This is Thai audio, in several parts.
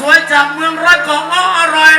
สวยจากเมืองรักของอ้ออร่อย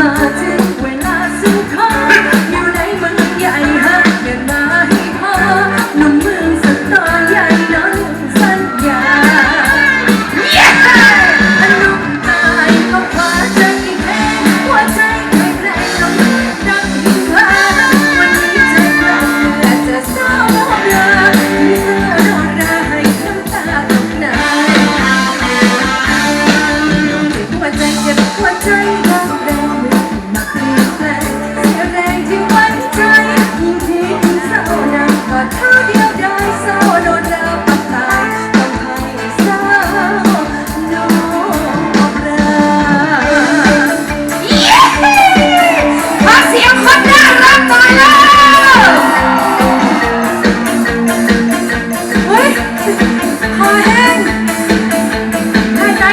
มา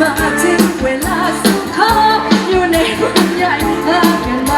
มาถึงเวลาสุขออยู่ในวันใหญ่ลากัน